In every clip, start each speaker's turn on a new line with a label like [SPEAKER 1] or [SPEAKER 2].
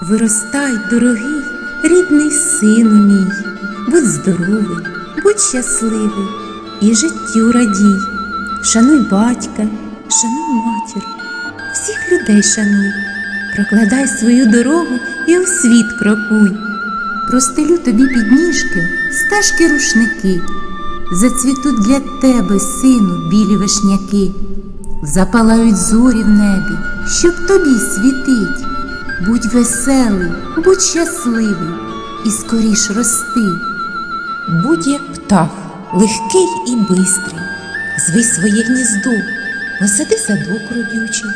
[SPEAKER 1] Виростай, дорогий, рідний сину мій, будь здоровий, будь щасливий і життю радій. Шануй батька, шануй матір, всіх людей шануй, прокладай свою дорогу і у світ крокуй. Простелю тобі підніжки, стежки рушники, зацвітуть для тебе, сину, білі вишняки, запалають зорі в небі, щоб тобі світить. Будь веселий, будь щасливий і скоріш рости. Будь як птах, легкий і бистрий, звий своє гніздо, посади садок родючий,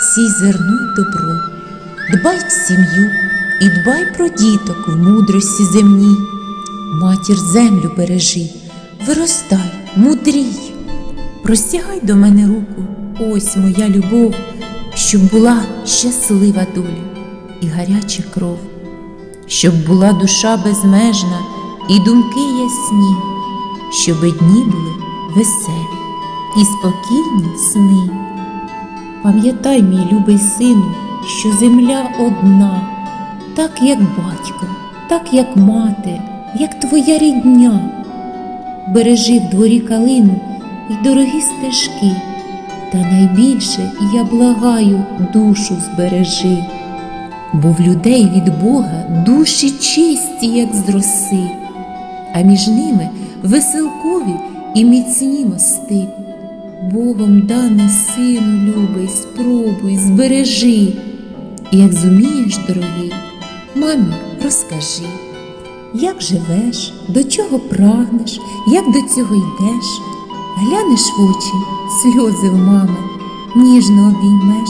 [SPEAKER 1] сій зерно й добро, дбай в сім'ю і дбай про діток в мудрості земній. Матір землю бережи, виростай, мудрій. Простягай до мене руку, ось моя любов, щоб була щаслива доля і гаряча кров, щоб була душа безмежна і думки ясні, щоб дні були веселі і спокійні сни. Пам'ятай, мій любий сину, що земля одна, так як батько, так як мати, як твоя рідня. Бережи в дворі калину і дорогі стежки, та найбільше я благаю душу збережи, бо в людей від Бога душі чисті, як з роси, а між ними веселкові і міцні мости. Богом дане сину любий, спробуй, збережи, як зумієш, дорогий, мамі розкажи. Як живеш, до чого прагнеш, як до цього йдеш, глянеш в очі, сльози в мами, ніжно обіймеш,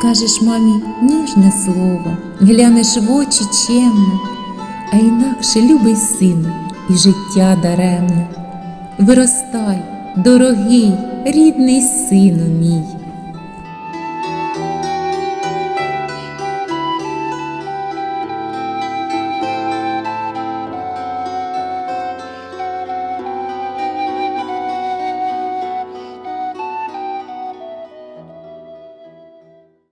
[SPEAKER 1] скажеш мамі ніжне слово, глянеш в очі чемно, а інакше любий сину і життя даремне. Виростай, дорогий, рідний сину мій.